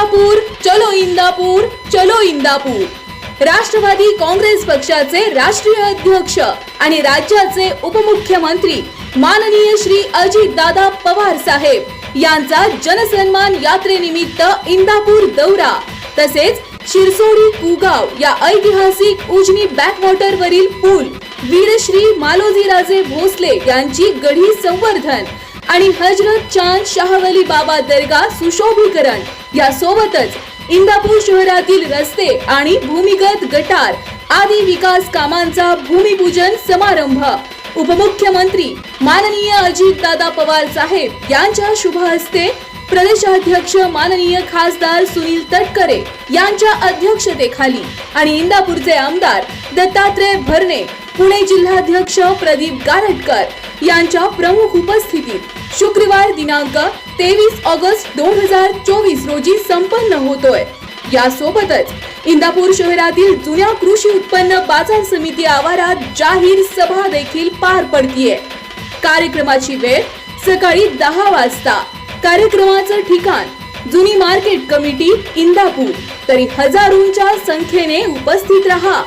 इंदापूर चलो इंदापूर चलो इंदापूर. राष्ट्रवादी काँग्रेस पक्षाचे राष्ट्रीय अध्यक्ष आणि राज्याचे उपमुख्यमंत्री माननीय श्री अजित दादा पवार साहेब यांचा जनसन्मान यात्रेनिमित्त इंदापूर दौरा तसेच शिरसोडी कुगाव या ऐतिहासिक उजनी बॅकवॉटर वरील पूल वीरश्री मालोजीराजे भोसले यांची गढी संवर्धन आणि हजरत चांद शाहवली बाबा दर्गा सुशोभीकरण. या सोबतच इंदापूर शहरातील रस्ते आणि भूमिगत गटार आदी विकास कामांचा भूमिपूजन समारंभ. उपमुख्यमंत्री माननीय अजितदादा पवार साहेब यांच्या शुभ हस्ते प्रदेशाध्यक्ष माननीय खासदार सुनील तटकरे यांच्या अध्यक्षतेखाली आणि इंदापूरचे आमदार दत्तात्रय भरणे पुणे जिल्हाध्यक्ष प्रदीप गारटकर यांच्या प्रमुख उपस्थितीत शुक्रवार दिनांक तेवीस ऑगस्ट दोन हजार चोवीस रोजी संपन्न होतोय. यासोबतच इंदापूर शहरातील जुन्या कृषी उत्पन्न बाजार समिती आवारात जाहीर सभा देखील पार पडतीये. कार्यक्रमाची वेळ सकाळी दहा वाजता. कार्यक्रमाचं ठिकाण जुनी मार्केट कमिटी इंदापूर. तरी हजारोंच्या संख्येने उपस्थित रहा.